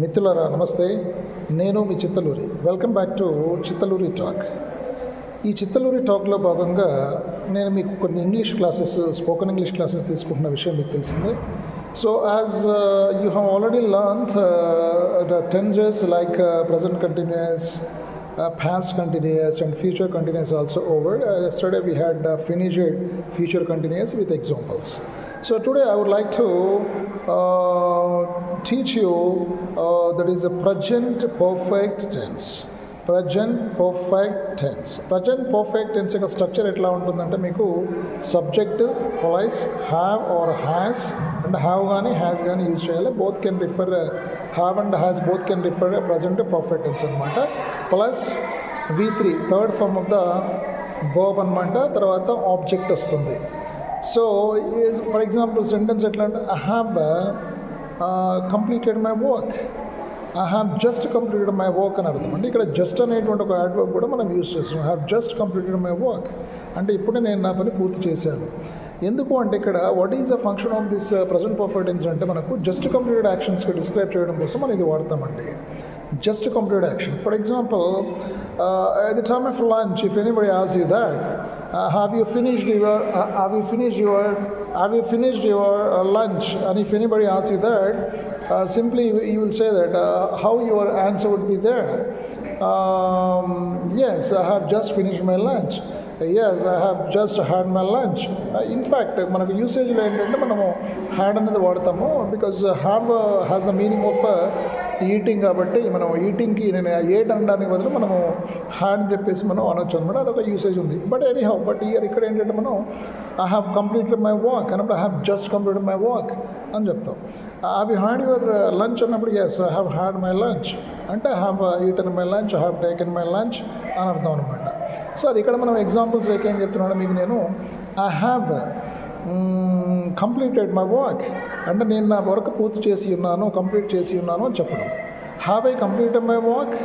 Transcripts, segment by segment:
మిత్రులరా నమస్తే నేను మీ Chittaluri welcome back to Chittaluri talk ఈ చిత్తలూరి టాక్లో భాగంగా నేను మీకు కొన్ని English classes spoken English classes తీసుకుంటున్న విషయం మీకు తెలిసిందే so as you have already learnt the tenses like present continuous past continuous and future continuous also over. Uh, yesterday we had uh, finished future continuous with examples. So today I would like to uh, teach you uh, that is a present perfect tense. Present perfect tense present perfect tense యొక్క structure ఎట్లా ఉంటుందంటే మీకు subject voice have or has and have కానీ has కానీ use చేయాలి. Both can refer have and has both can refer present perfect tense అనమాట plus V three third form of the verb అనమాట తర్వాత ఆబ్జెక్ట్ వస్తుంది. సో ఫర్ ఎగ్జాంపుల్ సెంటెన్స్ ఎట్లా అంటే I have completed my work I have just completed my work అని అర్థం. అంటే ఇక్కడ జస్ట్ అనేటువంటి ఒక యాడ్ వర్క్ కూడా మనం యూస్ చేస్తున్నాం. Have just completed my work అంటే ఇప్పుడే నేను నా పని పూర్తి చేశాను. ఎందుకు అంటే ఇక్కడ what is the function of this present perfect tense అంటే మనకు జస్ట్ కంప్లీటెడ్ యాక్షన్స్కి డిస్క్రైబ్ చేయడం కోసం మనం ఇది వాడతామండి. Just completed action for example the time of lunch if anybody as you that uh, have you finished your, uh, have you finished your, have you finished your uh, lunch? And if anybody asks you that, uh, simply you will say that uh, how your answer would be there. Um, yes, I have just finished my lunch. Yes I have just had my lunch in fact మనకు యూసేజ్లో ఏంటంటే మనము had అనేది వాడతాము because have has the meaning of eating కాబట్టి మనం ఈటింగ్కి నేను at అనడానికి బదులు మనము హ్యాడ్ చెప్పేసి మనం అనొచ్చు అనమాట. అదొక యూసేజ్ ఉంది. But any how but here ఇక్కడ ఏంటంటే మనం I have completed my walk అన్నప్పుడు I have just completed my walk అని చెప్తాం. ఐ హ్యాడ్ యువర్ లంచ్ అన్నప్పుడు? Yes I have had my lunch అంటే have eaten my lunch have taken my lunch అని అర్థం అనమాట. సో అది ఇక్కడ మనం ఎగ్జాంపుల్స్ ఏం చెప్తున్నాడు మీకు నేను I have completed my work అంటే నేను నా వర్క్ పూర్తి చేసి ఉన్నాను కంప్లీట్ చేసి ఉన్నాను అని చెప్పడం. Have I completed my work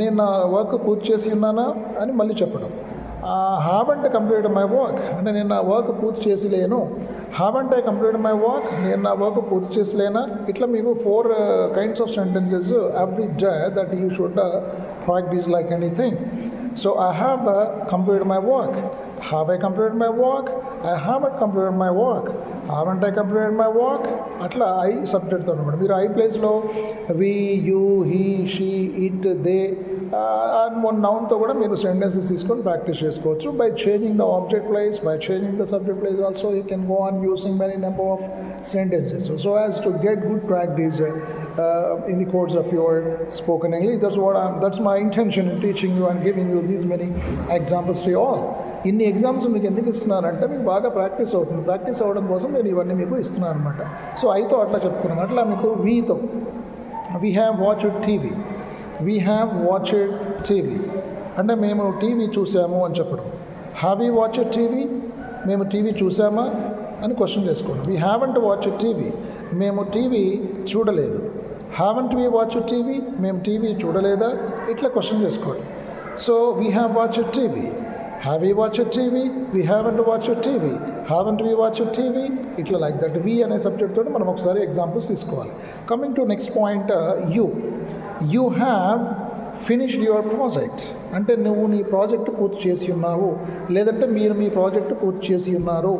నేను నా వర్క్ పూర్తి చేసి ఉన్నానా అని మళ్ళీ చెప్పడం. హ్యావ్ అంటే కంప్లీట్ మై వర్క్ అంటే నేను నా వర్క్ పూర్తి చేసి లేను. హ్యావ్ అంటే కంప్లీట్ మై వర్క్ నేను నా వర్క్ పూర్తి చేసి లేనా? ఇట్లా మీకు four kinds of sentences every day that you should practice like anything So I have uh, completed my work. Have I completed my work? I haven't completed my work. Haven't I completed my work? అట్లా I సబ్జెక్ట్తో అనమాట మీరు I ప్లేస్లో we you he she it they and one నౌన్తో కూడా మీరు sentences తీసుకొని practice చేసుకోవచ్చు by changing the object place by changing the subject place also you can go on using many number of sentences. So as to get good practice uh, in the course of your spoken English, that's what I'm, that's my intention in teaching you and giving you these many examples to you all. ఇన్ని exams మీకు ఎందుకు ఇస్తున్నారంటే మీకు బాగా practice అవుతుంది. Practice అవ్వడం కోసం నేను ఇవన్నీ మీకు ఇస్తున్నాను అనమాట సో ఐతో అట్లా చెప్పుకున్నాను అట్లా మీకు వీతో we have watched TV we have watched TV అంటే మేము టీవీ చూసాము అని చెప్పడం. హ్యావ్ యూ వాచ్డ్ టీవీ మేము టీవీ చూసామా? అని క్వశ్చన్ చేసుకోండి వీ హ్యావెంట్ వాచ్ టీవీ మేము టీవీ చూడలేదు. హ్యావెంట్ వీ వాచ్ టీవీ మేము టీవీ చూడలేదా? ఇట్లా క్వశ్చన్ చేసుకోండి so we have watch TV have you watch TV we haven't watch TV haven't we watch TV ఇట్లా లైక్ దట్ వి అనే subject తోటి మనం ఒకసారి ఎగ్జాంపుల్స్ తీసుకోవాలి. Coming to next point you you have finished your project అంటే నువ్వు నీ project పూర్తి చేసి ఉన్నావు. లేదంటే మీరు మీ ప్రాజెక్ట్ పూర్తి చేసి ఉన్నారు.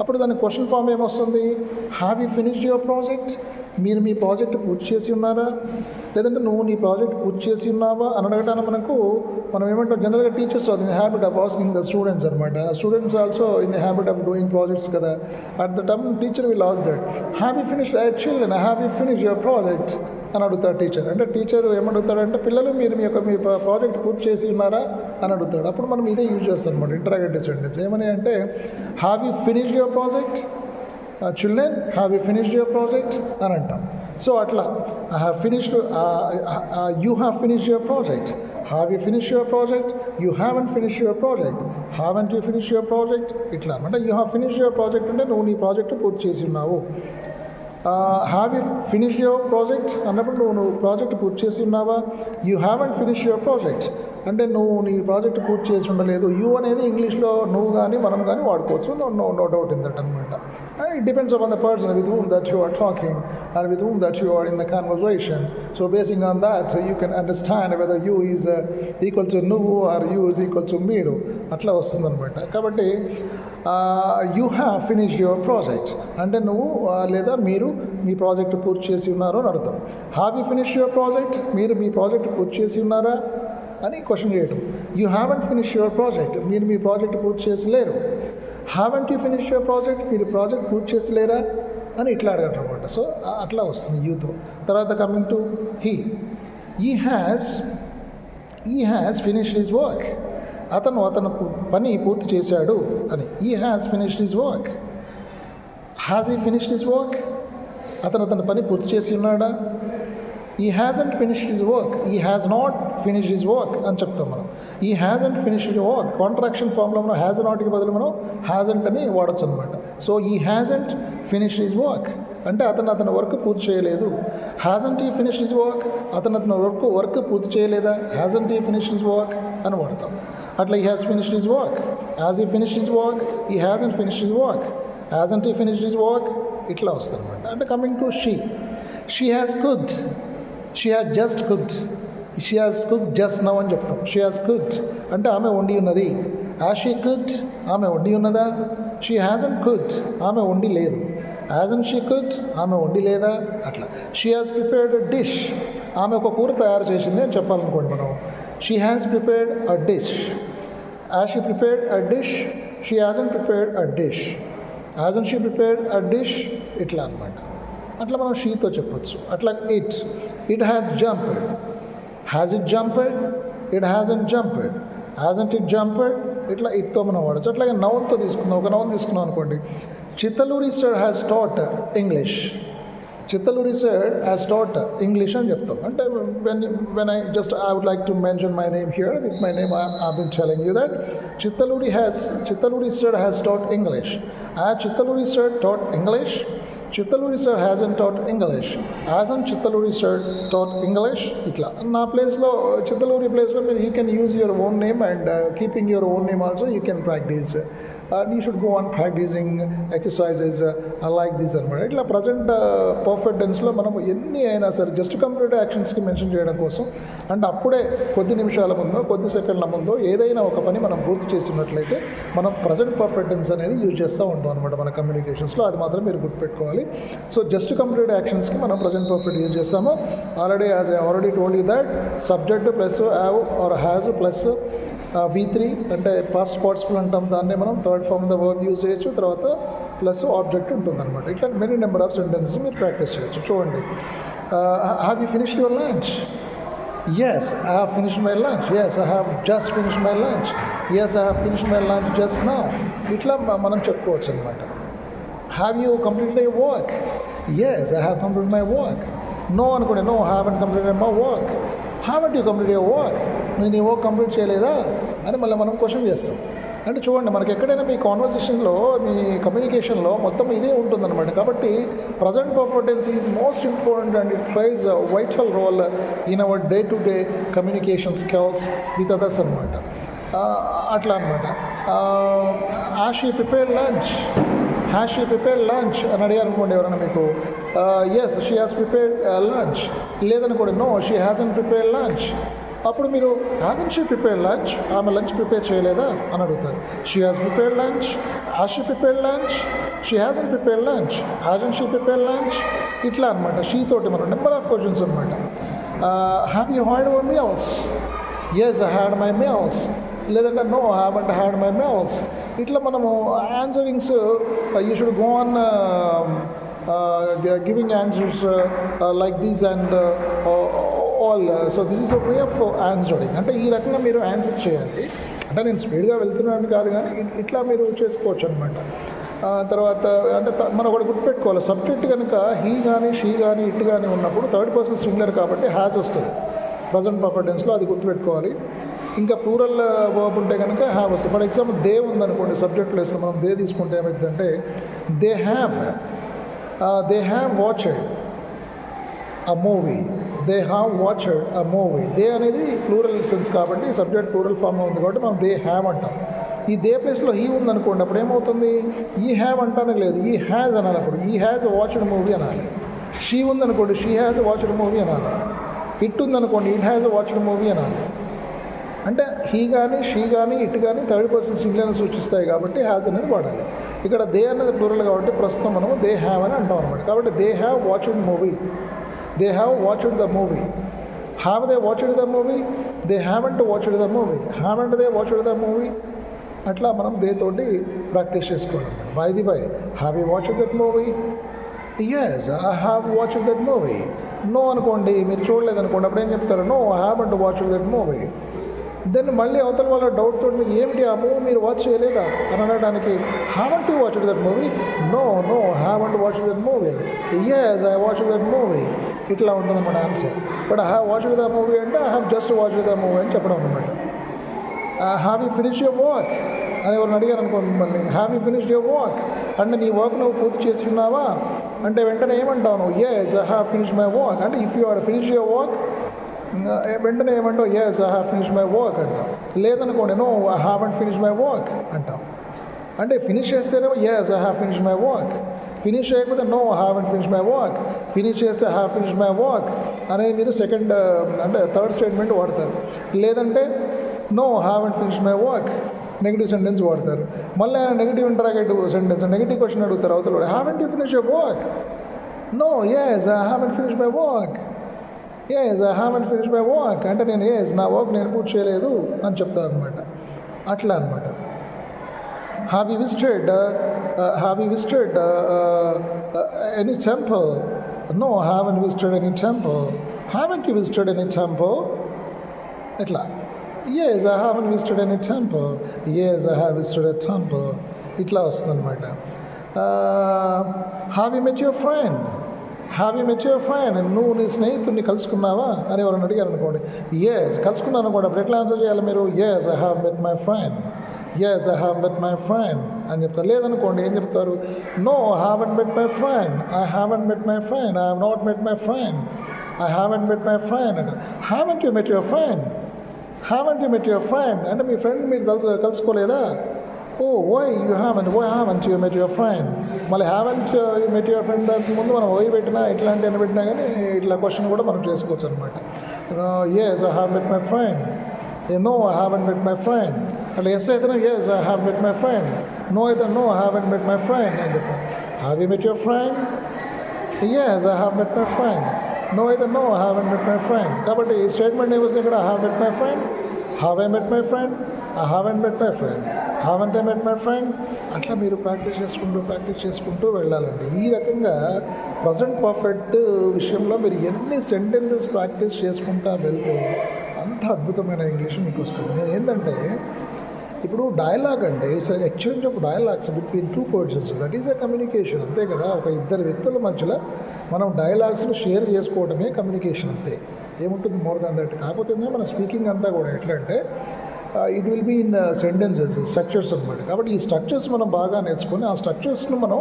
అప్పుడు దాని క్వశ్చన్ ఫామ్ ఏమొస్తుంది? Have you finished your project మీరు మీ ప్రాజెక్ట్ పూర్తి చేసి ఉన్నారా? లేదంటే నువ్వు నీ ప్రాజెక్ట్ పూర్తి చేసి ఉన్నావా? అని అడగటానికి మనకు మనం ఏమంటాం? జనరల్గా టీచర్స్ అది in habit of asking the students అనమాట students also in the habit of doing projects కదా. At the time teacher will ask that have you finish children have you finish your project అని అడుగుతాడు teacher. అంటే teacher ఏమడుగుతాడంటే పిల్లలు మీరు మీ యొక్క మీ project పూర్తి చేసి ఉన్నారా? అని అడుగుతాడు. అప్పుడు మనం ఇదే యూజ్ చేస్తాం అనమాట ఇంటరాగేటివ్ సెంటెన్స్ ఏమని అంటే have you finish your project children have you finished your project అని అంటాం. సో అట్లా I have finished you have finish your project have you finish your project you haven't finish your project haven't you finish your project ఇట్లా అంటే you have finish your project అంటే నువ్వు నీ project పూర్తి చేసి ఉన్నావు. Have you finish your project అన్నప్పుడు నువ్వు నువ్వు ప్రాజెక్ట్ పూర్తి చేసి ఉన్నావా? You and finish your project అంటే నువ్వు నీ ప్రాజెక్ట్ పూర్తి చేసి ఉండలేదు. యూ అనేది ఇంగ్లీష్లో నువ్వు కానీ మనం కానీ వాడుకోవచ్చు. No no no doubt in that అనమాట And it depends upon the person with whom that you are talking and with whom that you are in the conversation. So basing on that, you can understand whether you is uh, equal to నువ్వు or you is equal to మీరు అట్లా వస్తుందన్నమాట కాబట్టి you have finish your project అంటే నువ్వు ఆ, లేదా మీరు మీ ప్రాజెక్ట్ పూర్తి చేసి ఉన్నారు అని అర్థం have you finish your project మీరు మీ ప్రాజెక్ట్ పూర్తి చేసి ఉన్నారా అని క్వశ్చన్ చేయటం you haven't finish your project మీరు మీ ప్రాజెక్ట్ పూర్తి చేసి లేరు haven't you finish your project మీరు ప్రాజెక్ట్ పూర్తి చేసలేరా అని ఇట్లా అడగటం అనమాట సో అట్లా వస్తుంది యూత్. తర్వాత coming to he he has he has finished his work అతను అతను పని పూర్తి చేశాడు అని. He has finished his work has he finished his work అతను అతని పని పూర్తి చేసి ఉన్నాడా? He hasn't finished his work he has not finished his work అని చెప్తాం మనం. He hasn't finished his work contraction ఫామ్లో మనం హ్యాజ్ నాట్కి బదులు మనం హ్యాజంట్ అని వాడచ్చు అనమాట సో ఈ హ్యాజంట్ ఫినిష్డ్ ఈజ్ వర్క్ అంటే అతను అతని వర్క్ పూర్తి చేయలేదు. హ్యాజంట్ ఈ ఫినిష్ హిస్ వర్క్ అతను అతని వర్క్ వర్క్ పూర్తి చేయలేదా? హ్యాజంట్ ఈ ఫినిష్ ఇస్ వర్క్ అని వాడతాం. అట్లా he has finished his work as he finish his work he hasn't finish his work and he finish his work ఇట్లా వస్తుంది అనమాట అంటే coming to she she has cooked she has just cooked she has cook just now అని చెప్తాం. She has cooked అంటే ఆమె వండి ఉన్నది. యాజ్ షీ కుక్డ్ ఆమె వండి ఉన్నదా? షీ అండ్ కుక్డ్ ఆమె వండి లేదు. హ్యాజన్ షీ కుక్డ్ ఆమె వండి లేదా? అట్లా. షీ హాస్ ప్రిపేర్డ్ డిష్ ఆమె ఒక కూర తయారు చేసింది అని చెప్పాలనుకోండి మనం. She has prepared a dish as she prepared a dish she hasn't prepared a dish hasn't she prepared a dish ఇట్లా అనమాట అట్లా మనం షీతో చెప్పొచ్చు. అట్లా it it has jumped has it jumped it hasn't jumped hasn't it jumped ఇట్లా ఇట్తో మనం వాడచ్చు అట్లాగే నౌన్తో తీసుకుందాం ఒక నౌన్ తీసుకున్నాం అనుకోండి Chittaluri sir has taught English Chittaluri sir has taught English అని చెప్తాం అంటే when when I just I would like to mention my name here with my name I been telling you that Chittaluri has Chittaluri sir has taught English ఆ Chittaluri sir taught English Chittaluri sir hasn't taught English hasn't Chittaluri sir taught English ఇట్లా నా ప్లేస్లో చిత్తలూరి ప్లేస్లో మీరు you can use your own name and keeping your own name also you can practice and you should go on practicing exercises like this అనమాట ఇట్లా present perfect టెన్స్లో మనం ఎన్ని అయినా సరే జస్ట్ కంప్యూటర్ యాక్షన్స్కి మెన్షన్ చేయడం కోసం అండ్ అప్పుడే కొద్ది నిమిషాల ముందో కొద్ది సెకండ్ల ముందో ఏదైనా ఒక పని మనం పూర్తి చేస్తున్నట్లయితే మనం ప్రజెంట్ పర్ఫెక్ట్ టెన్స్ అనేది యూజ్ చేస్తూ ఉంటాం అనమాట మన కమ్యూనికేషన్స్లో అది మాత్రం మీరు గుర్తుపెట్టుకోవాలి. సో జస్ట్ కంప్లీట్ యాక్షన్స్కి మనం ప్రజెంట్ పర్ఫెక్ట్ యూజ్ చేస్తాము. Already as I already told you that subject plus have or has plus V three అంటే పాస్ట్ పార్టిసిపల్ అంటాం. దాన్ని మనం third form the verb use చేయొచ్చు. తర్వాత ప్లస్ ఆబ్జెక్ట్ ఉంటుంది అనమాట ఇట్లా మెనీ నెంబర్ ఆఫ్ సెంటెన్సెస్ మీరు ప్రాక్టీస్ చేయొచ్చు. చూడండి. Have you finish your lunch yes I have finish my lunch yes I have just finish my lunch yes I have finish my lunch just నా ఇట్లా మనం చెప్పుకోవచ్చు అనమాట have you complete you work yes I have complete my work no అనుకోండి. No have complete my work haven't you complete you work నేను ఏవో complete చేయలేదా అని మళ్ళీ మనం క్వశ్చన్ చేస్తాం. అంటే చూడండి మనకి ఎక్కడైనా మీ కాన్వర్జేషన్లో మీ కమ్యూనికేషన్లో మొత్తం ఇదే ఉంటుందన్నమాట. కాబట్టి present performance is most important and it plays vital role in our day to day communication skills with others అనమాట అట్లా అనమాట has you prepare lunch has you prepare lunch అని అడిగారు అనుకోండి ఎవరైనా మీకు. Yes she has prepared lunch లేదనుకోండి no she hasn't prepare lunch అప్పుడు మీరు హ్యాజన్ షీ ప్రిపేర్ లంచ్ ఆమె లంచ్ ప్రిపేర్ చేయలేదా? అని అడుగుతారు. She has prepare lunch. Has she prepare lunch? She hasn't prepare lunch. Hasn't she prepare lunch? ఇట్లా అనమాట she తోటి మనం నెంబర్ ఆఫ్ క్వశ్చన్స్ అనమాట have you had our meals yes I had my meals లేదంటే no haven't had my meals ఇట్లా మనము answerings you should go on giving answers like these and all so this is a way of answering అంటే ఈ రకంగా మీరు answers చేయాలి అంటే నేను స్పీడ్గా వెళ్తున్నాను కాదు కానీ ఇట్లా మీరు చేసుకోవచ్చు అనమాట తర్వాత అంటే మనం ఒకటి గుర్తుపెట్టుకోవాలి. సబ్జెక్ట్ కనుక హీ కానీ షీ కానీ ఇట్ కానీ ఉన్నప్పుడు థర్డ్ పర్సన్ సింగులర్ కాబట్టి హ్యాజ్ వస్తుంది. ప్రజెంట్ పర్ఫెక్టెన్స్లో అది గుర్తుపెట్టుకోవాలి. ఇంకా ప్లూరల్ వర్బ్ uh, ఉంటే కనుక హ్యావ్ వస్తుంది. ఫర్ ఎగ్జాంపుల్ దే ఉందనుకోండి సబ్జెక్ట్ ప్లేస్లో మనం దే తీసుకుంటే ఏమవుతుందంటే they have they have watched a movie they have watched a movie. They అనేది ప్లూరల్ సెన్స్ కాబట్టి సబ్జెక్ట్ ప్లూరల్ ఫామ్లో ఉంది కాబట్టి మనం దే హ్యావ్ అంటాం. ఈ దే ప్లేస్లో హీ ఉందనుకోండి అప్పుడు ఏమవుతుంది? ఈ హ్యావ్ అంటానే లేదు. ఈ హ్యాజ్ అనాలి అప్పుడు. ఈ హ్యాజ్ వాచ్డ్ మూవీ అనాలి. షీ ఉందనుకోండి షీ హ్యాజ్ వాచ్డ్ మూవీ అనాలి. ఇట్ ఉందనుకోండి ఇట్ హ్యాజ్ వాచ్డ్ మూవీ అనాలి. అంటే హీ కానీ షీ కానీ ఇట్ కానీ థర్డ్ పర్సన్ సింగులర్ని సూచిస్తాయి కాబట్టి హ్యాజ్ అనేది వాడాలి. ఇక్కడ దే అనేది ప్లూరల్ కాబట్టి ప్రస్తుతం మనం దే హ్యావ్ అని అంటాం అనమాట కాబట్టి they have watched movie they have watched the movie have they watched the movie they haven't watched the movie haven't they watched the movie అట్లా మనం దేతోటి ప్రాక్టీస్ చేసుకోవాలి by the by have you watch that movie yes I have watch that movie no అనుకోండి మీరు చూడలేదు అనుకోండి అప్పుడు ఏం చెప్తారు? No I have watch that movie then మళ్ళీ అవతల వాళ్ళ డౌట్ తోటి మీకు ఏమిటి? ఆ మూవీ మీరు వాచ్ చేయలేదా? అని అనడానికి haven't to watch that movie no no haven't watch that movie yes I watch that movie ఇట్లా ఉంటుంది మన answer but I have watch the movie అంటే I have just watch that movie అని చెప్పడం అనమాట have you finish your work అని ఎవరిని అడిగారు అనుకో మిమ్మల్ని. Have you finish your work అంటే నీ వర్క్ నువ్వు పూర్తి చేసి ఉన్నావా అంటే వెంటనే ఏమంటావు నువ్వు? Yes I have finish my work అంటే if you are finish your work వెంటనే ఏమంటావు? Yes I have finish my work అంటాం లేదనుకోండి no I and finish my work అంటాం అంటే ఫినిష్ చేస్తేనేమో yes I have finish my work finish చేయకపోతే no haven't finish my work finish చేస్తే have finish my work అనేది మీరు సెకండ్ uh, అంటే థర్డ్ స్టేట్మెంట్ వాడతారు. లేదంటే no haven't finish my work negative sentence వాడతారు. మళ్ళీ ఆయన negative interrogative sentence negative question అడుగుతారు అవతల haven't you finish your work no yes I and finish my work yes I and finish my work అంటే నేను yes నా work నేను పూర్తి చేయలేదు అని చెప్తాను అనమాట అట్లా అనమాట have you visited have you visited any temple no haven't visited any temple haven't you visited any temple ఎట్లా yes I haven't visited any temple yes I have visited a temple ఇట్లా వస్తుందన్నమాట have you met your friend have you met your friend నువ్వు నీ స్నేహితుడిని కలుసుకున్నావా అని ఎవరైనా అడిగారు అనుకోండి ఎస్ కలుసుకున్నాను అనుకోండి అప్పుడు ఎట్లా ఆన్సర్ చేయాలి మీరు yes I have met my friend yes I have met my friend అని చెప్తారు లేదనుకోండి ఏం చెప్తారు no haven't met my friend I haven't met my friend I have not met my friend I haven't met my friend అంటే haven't you met your friend haven't you met your friend అంటే మీ friend మీరు కలుసు కలుసుకోలేదా ఓ why you haven't why haven't you met your friend మళ్ళీ haven't you met your friend దానికి ముందు మనం ఓయి పెట్టినా ఇట్లాంటి అని పెట్టినా కానీ ఇట్లా క్వశ్చన్ కూడా మనం చేసుకోవచ్చు అనమాట yes I have met my friend no I haven't met my friend అంటే ఎస్ అయితేనే yes I have met my friend no అయితే no I and met my friend అని చెప్పాను have you met your friend yes I have met my friend no అయితే no I and met my friend కాబట్టి ఈ statement ఏమొస్తుంది ఇక్కడ? I have met my friend have I met my friend I and met my friend haven't I met my friend అట్లా మీరు practice చేసుకుంటూ practice చేసుకుంటూ వెళ్ళాలండి. ఈ రకంగా ప్రజెంట్ పర్ఫెక్ట్ విషయంలో మీరు ఎన్ని సెంటెన్సెస్ ప్రాక్టీస్ చేసుకుంటా వెళ్తే అంత అద్భుతమైన ఇంగ్లీష్ మీకు వస్తుంది నేను ఏంటంటే ఇప్పుడు డైలాగ్ అంటే it's exchange of dialogues between two persons that is a communication అంతే కదా? ఒక ఇద్దరు వ్యక్తుల మధ్యలో మనం డైలాగ్స్ను షేర్ చేసుకోవడమే కమ్యూనికేషన్ అంతే. ఏముంటుంది మోర్ దాన్ దట్ కాకపోతే మన స్పీకింగ్ అంతా కూడా ఎట్లా అంటే it will be in sentences structures అనమాట కాబట్టి ఈ స్ట్రక్చర్స్ మనం బాగా నేర్చుకొని ఆ స్ట్రక్చర్స్ను మనం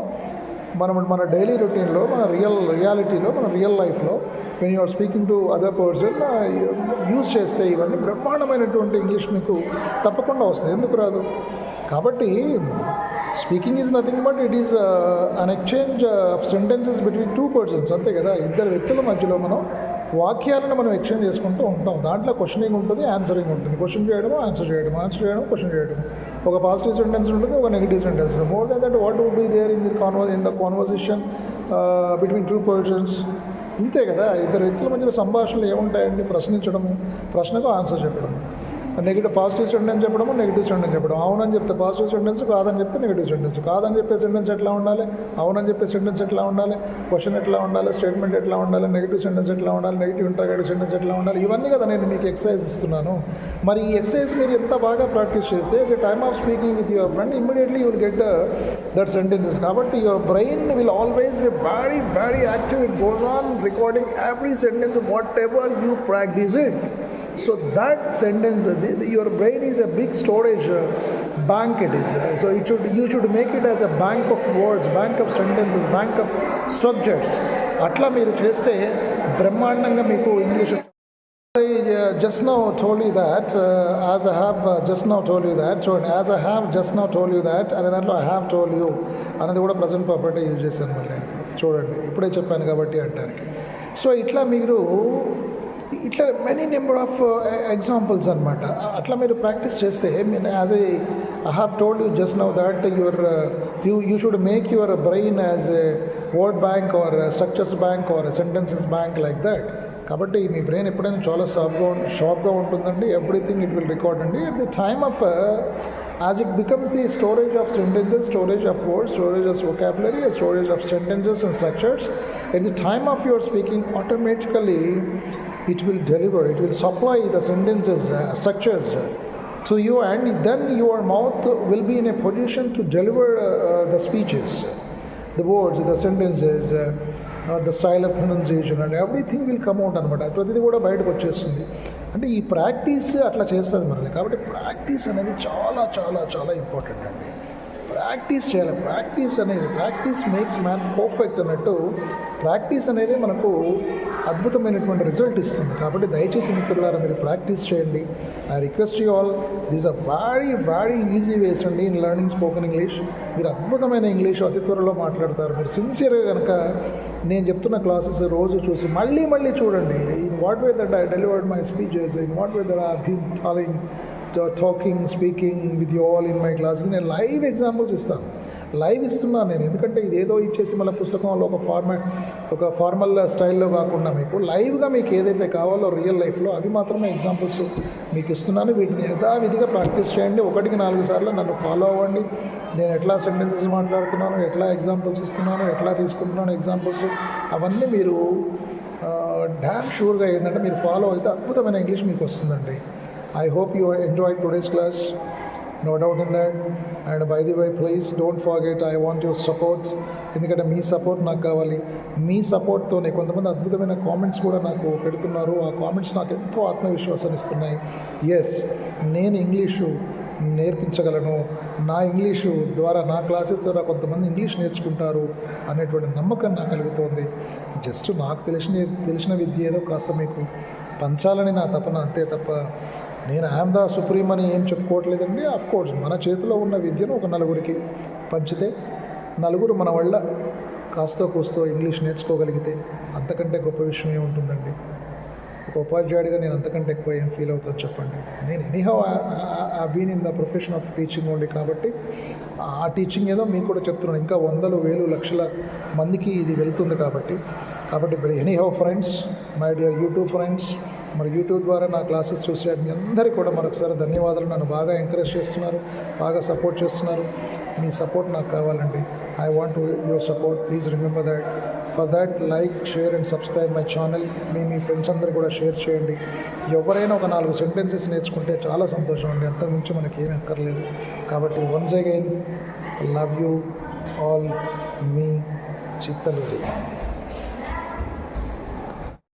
మనం మన డైలీ రొటీన్లో మన రియల్ రియాలిటీలో మన రియల్ లైఫ్లో when you're speaking to other person use చేస్తే ఇవన్నీ బ్రహ్మాండమైనటువంటి ఇంగ్లీష్ మీకు తప్పకుండా వస్తుంది ఎందుకు రాదు? కాబట్టి speaking is nothing but it is an exchange of sentences between two persons అంతే కదా? ఇద్దరు వ్యక్తుల మధ్యలో మనం వాక్యాలను మనం ఎక్స్చేంజ్ చేసుకుంటూ ఉంటాం. దాంట్లో క్వశ్చనింగ్ ఉంటుంది ఆన్సరింగ్ ఉంటుంది. క్వశ్చన్ చేయడం ఆన్సర్ చేయడం ఆన్సర్ చేయడం క్వశ్చన్ చేయడం ఒక పాజిటివ్ సెంటెన్స్ ఉంటుంది ఒక negative sentence more than that what would be there in the converse in the conversation between two persons ఇంతే కదా? ఇద్దరు వ్యక్తుల మధ్య సంభాషణలు ఏముంటాయండి? ప్రశ్నించడము ప్రశ్నకు ఆన్సర్ చెప్పడం నెగిటివ్ పాజిటివ్ సెంటెన్స్ చెప్పడము నెగిటివ్ సెంటెన్స్ చెప్పడం అవునని చెప్తే పాజిటివ్ సెంటెన్స్ కాదని చెప్తే నెగిటివ్ సెంటెన్స్ కాదని చెప్పే సెంటెన్స్ ఎట్లా ఉండాలి? అవునని చెప్పే సెంటెన్స్ ఎట్లా ఉండాలి? క్వశ్చన్ ఎట్లా ఉండాలి? స్టేట్మెంట్ ఎట్లా ఉండాలి? నెగిటివ్ సెంటెన్స్ ఎట్లా ఉండాలి? నెగిటివ్ ఇంటర్గేటివ్ సెంటెన్స్ ఎట్లా ఉండాలి? ఇవన్నీ కదా నేను మీకు ఎక్సర్సైజ్ ఇస్తున్నాను. మరి ఈ ఎక్సర్సైజ్ మీరు ఎంత బాగా ప్రాక్టీస్ చేస్తే the time of speaking with your friend immediately you will get that sentences కాబట్టి your brain will always be very very active it goes on recording every sentence whatever you practice it so that sentence అది your brain is a big storage bank it is so it should you should make it as a bank of words bank of sentences bank of structures అట్లా మీరు చేస్తే బ్రహ్మాండంగా మీకు English I now just now told you that, uh, as I have uh, just now told you that, so as I have just now అనే దాంట్లో I have told you అనేది కూడా present property use చేశాను మళ్ళీ చూడండి ఇప్పుడే చెప్పాను కాబట్టి అంటానికి సో ఇట్లా మీరు ఇట్లా మెనీ నెంబర్ ఆఫ్ ఎగ్జాంపుల్స్ అనమాట అట్లా మీరు ప్రాక్టీస్ చేస్తే mean as a I have told you just now that your you you should make your brain as a word bank or structures bank or sentences bank like that కాబట్టి మీ brain ఎప్పుడైనా చాలా షార్ప్గా షార్ప్గా ఉంటుందండి. Everything it will record అండి. At the time of as it becomes the storage of sentences storage of words storage of vocabulary storage of sentences and structures at the time of your speaking automatically it will deliver, it will supply the sentences, uh, structures uh, to you, and then your mouth will be in a position to deliver uh, uh, the speeches, the words, the sentences, uh, uh, the style of pronunciation, and everything will come out అనమాట ప్రతిదీ కూడా బయటకు వచ్చేస్తుంది అంటే ఈ practice అట్లా చేస్తుంది మనల్ని కాబట్టి ప్రాక్టీస్ అనేది చాలా చాలా చాలా ఇంపార్టెంట్ అండి ప్రాక్టీస్ చేయాలి. ప్రాక్టీస్ అనేది ప్రాక్టీస్ మేక్స్ మ్యాన్ పర్ఫెక్ట్ అన్నట్టు ప్రాక్టీస్ అనేది మనకు అద్భుతమైనటువంటి రిజల్ట్ ఇస్తుంది. కాబట్టి దయచేసి మిత్రులారా మీరు ప్రాక్టీస్ చేయండి. I request you all these a very very easy ways అండి ఇన్ లెర్నింగ్ స్పోకెన్ ఇంగ్లీష్ మీరు అద్భుతమైన ఇంగ్లీష్ అతి త్వరలో మాట్లాడతారు. మీరు సిన్సియర్గా కనుక నేను చెప్తున్న క్లాసెస్ రోజు చూసి మళ్ళీ మళ్ళీ చూడండి. In what way that I delivered my speeches in what way that I been telling talking speaking with you all in my classes నేను లైవ్ ఎగ్జాంపుల్స్ ఇస్తాను లైవ్ ఇస్తున్నాను నేను. ఎందుకంటే ఇది ఏదో ఇచ్చేసి మళ్ళీ పుస్తకంలో ఒక ఫార్మాట్ ఒక ఫార్మల్ స్టైల్లో కాకుండా మీకు లైవ్గా మీకు ఏదైతే కావాలో రియల్ లైఫ్లో అవి మాత్రమే ఎగ్జాంపుల్స్ మీకు ఇస్తున్నాను. వీటిని యథావిధిగా ప్రాక్టీస్ చేయండి. ఒకటికి నాలుగు సార్లు నన్ను ఫాలో అవ్వండి. నేను ఎట్లా సెంటెన్సెస్ మాట్లాడుతున్నాను ఎట్లా ఎగ్జాంపుల్స్ ఇస్తున్నాను ఎట్లా తీసుకుంటున్నాను ఎగ్జాంపుల్స్ అవన్నీ మీరు uh, డ్యామ్ షూర్గా ఏంటంటే మీరు ఫాలో అయితే అద్భుతమైన ఇంగ్లీష్ మీకు వస్తుందండి. I hope you enjoyed today's class. No doubt in that. And by the way please don't forget I want your support ఎందుకంటే మీ సపోర్ట్ నాకు కావాలి. మీ సపోర్ట్తోనే కొంతమంది అద్భుతమైన కామెంట్స్ కూడా నాకు పెడుతున్నారు. ఆ కామెంట్స్ నాకు ఎంతో ఆత్మవిశ్వాసాన్ని ఇస్తున్నాయి. ఎస్ నేను ఇంగ్లీషు నేర్పించగలను. నా ఇంగ్లీషు ద్వారా నా క్లాసెస్ ద్వారా కొంతమంది ఇంగ్లీష్ నేర్చుకుంటారు అనేటువంటి నమ్మకం నాకు కలుగుతోంది. జస్ట్ నాకు తెలిసిన తెలిసిన విద్య ఏదో కాస్త మీకు పంచాలని నా తపన అంతే తప్ప నేను ఐఎమ్ ద సుప్రీం అని ఏం చెప్పుకోవట్లేదండి? ఆఫ్ కోర్స్ మన చేతిలో ఉన్న విద్యను ఒక నలుగురికి పంచితే నలుగురు మన వల్ల కాస్తో కూస్తో ఇంగ్లీష్ నేర్చుకోగలిగితే అంతకంటే గొప్ప విషయం ఏముంటుందండి? ఒక ఉపాధ్యాయుడిగా నేను అంతకంటే ఎక్కువ ఏం ఫీల్ అవుతుందో చెప్పండి? నేను anyhow uh been in the profession of teaching only కాబట్టి ఆ టీచింగ్ ఏదో మీకు కూడా చెప్తున్నాను ఇంకా వందలు వేలు లక్షల మందికి ఇది వెళ్తుంది కాబట్టి. కాబట్టి anyhow friends my dear YouTube friends మరి యూట్యూబ్ ద్వారా నా క్లాసెస్ చూసే మీ అందరికీ కూడా మరొకసారి ధన్యవాదాలు. నన్ను బాగా ఎంకరేజ్ చేస్తున్నారు బాగా సపోర్ట్ చేస్తున్నారు. మీ సపోర్ట్ నాకు కావాలండి. I want your support please remember that for that like share and subscribe my channel మీ మీ ఫ్రెండ్స్ అందరూ కూడా షేర్ చేయండి. ఎవరైనా ఒక నాలుగు సెంటెన్సెస్ నేర్చుకుంటే చాలా సంతోషం అండి. అంతకుమించి మనకి ఏమీ అక్కర్లేదు. కాబట్టి once again love you all me చిత్తలు